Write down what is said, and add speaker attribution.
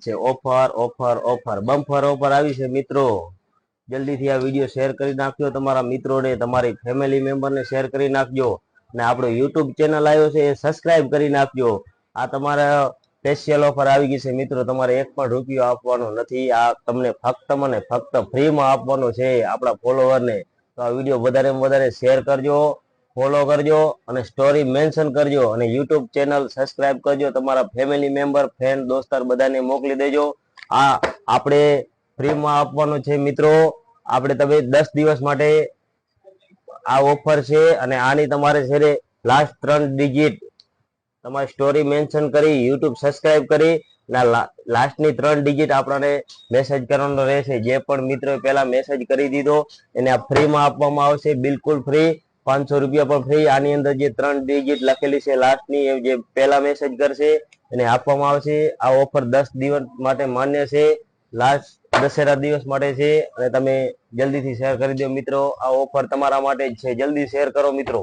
Speaker 1: છે. Offer offer offer. Bumper offer આવી છે મિત્રો. જલ્દીથી આ વીડિયો શેર કરી નાખજો તમારા મિત્રોને, તમારી ફેમિલી મેમ્બરને શેર કરી નાખજો. અને આપણો યુટ્યુબ ચેનલ આવ્યો છે એ સબસ્ક્રાઇબ કરી નાખજો. આ તમારા સ્પેશિયલ ઓફર આવી ગઈ છે મિત્રો. તમારે એક પણ રૂપિયો આપવાનો નથી. આ તમને ફક્ત મને ફક્ત ફ્રીમાં આપવાનો છે આપણા ફોલોવરને તો આ વીડિયો વધારે વધારે શેર કરજો. ફોલો કરજો અને સ્ટોરી મેન્શન કરજો અને યુટ્યુબ ચેનલ સબસ્ક્રાઇબ કરજો. તમારા ફેમિલી મેમ્બર ફ્રેન્ડ દોસ્તાર બધાને મોકલી દેજો. આ આપણે ફ્રીમાં આપવાનો છે મિત્રો. આપણે તમે દસ દિવસ માટે આ ઓફર છે અને આની તમારે છે લાસ્ટ ત્રણ ડિજિટ તમારી સ્ટોરી મેન્શન કરી યુટ્યુબ સબસ્ક્રાઇબ કરી લાસ્ટની ત્રણ ડિજિટ આપણને મેસેજ કરવાનો રહેશે. જે પણ મિત્રો પહેલા મેસેજ કરી દીધો એને આ ફ્રીમાં આપવામાં આવશે. બિલકુલ ફ્રી પાંચસો રૂપિયા પણ ફ્રી આની અંદર જે ત્રણ ડિજિટ લખેલી છે લાસ્ટની એ જે પહેલા મેસેજ કરશે, એને આપવામાં આવશે. આ ઓફર દસ દિવસ માટે માન્ય છે લાસ્ટ દશેરા દિવસ માટે છે, અને તમે જલ્દીથી શેર કરી દો મિત્રો. આ ઓફર તમારા માટે જ છે. જલ્દી શેર કરો મિત્રો.